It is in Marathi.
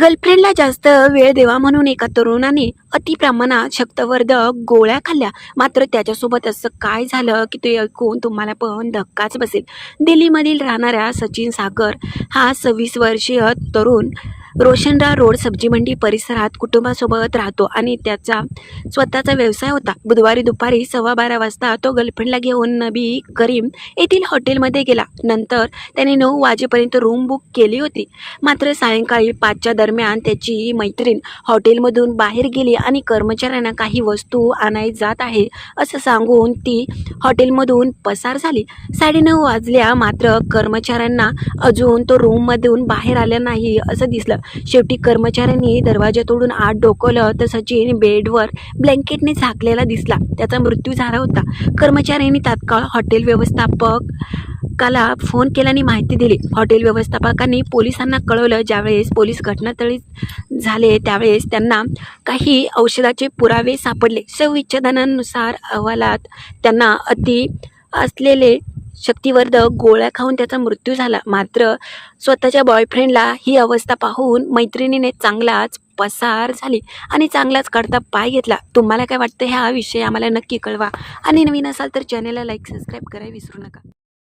गर्लफ्रेंडला जास्त वेळ देवा म्हणून एका तरुणाने अतिप्रमाणात शक्तवर्धक गोळ्या खाल्ल्या. मात्र त्याच्यासोबत असं काय झालं की ते ऐकून तुम्हाला पण धक्काच बसेल. दिल्लीमधील राहणाऱ्या सचिन सागर हा सव्वीस वर्षीय तरुण रोशनरा रोड सब्जी मंडी परिसरात कुटुंबासोबत राहतो आणि त्याचा स्वतःचा व्यवसाय होता. बुधवारी दुपारी सव्वा बारा वाजता तो गर्लफ्रेंडला घेऊन नबी करीम येथील हॉटेलमध्ये गेला. नंतर त्याने नऊ वाजेपर्यंत रूम बुक केली होती. मात्र सायंकाळी पाचच्या दरम्यान त्याची मैत्रीण हॉटेलमधून बाहेर गेली आणि कर्मचाऱ्यांना काही वस्तू आणाय जात आहे असं सांगून ती हॉटेलमधून पसार झाली. साडेनऊ वाजल्या मात्र कर्मचाऱ्यांना अजून तो रूममधून बाहेर आला नाही असं दिसलं. शेवटी कर्मचाऱ्यांनी दरवाजा तोडून आत डोकवलं तर सचिन बेडवर ब्लँकेटने झाकलेला दिसला. त्याचा मृत्यू झाला होता. कर्मचाऱ्यांनी तात्काळ हॉटेल व्यवस्थापक काला फोन केल्याने माहिती दिली. हॉटेल व्यवस्थापकांनी पोलिसांना कळवलं ज्यावेळेस पोलीस घटनास्थळी झाले त्यावेळेस त्यांना काही औषधाचे पुरावे सापडले. सविच्छेदनानुसार अहवालात त्यांना अति असलेले शक्तिवर्धक गोळ्या खाऊन त्याचा मृत्यू झाला. मात्र स्वतःच्या बॉयफ्रेंडला ही अवस्था पाहून मैत्रिणीने चांगलाच पसार झाली आणि चांगलाच काढता पाय घेतला. तुम्हाला काय वाटतं? ह्या विषय आम्हाला नक्की कळवा. आणि नवीन असाल तर चॅनेलला लाईक सबस्क्राईब करायला विसरू नका.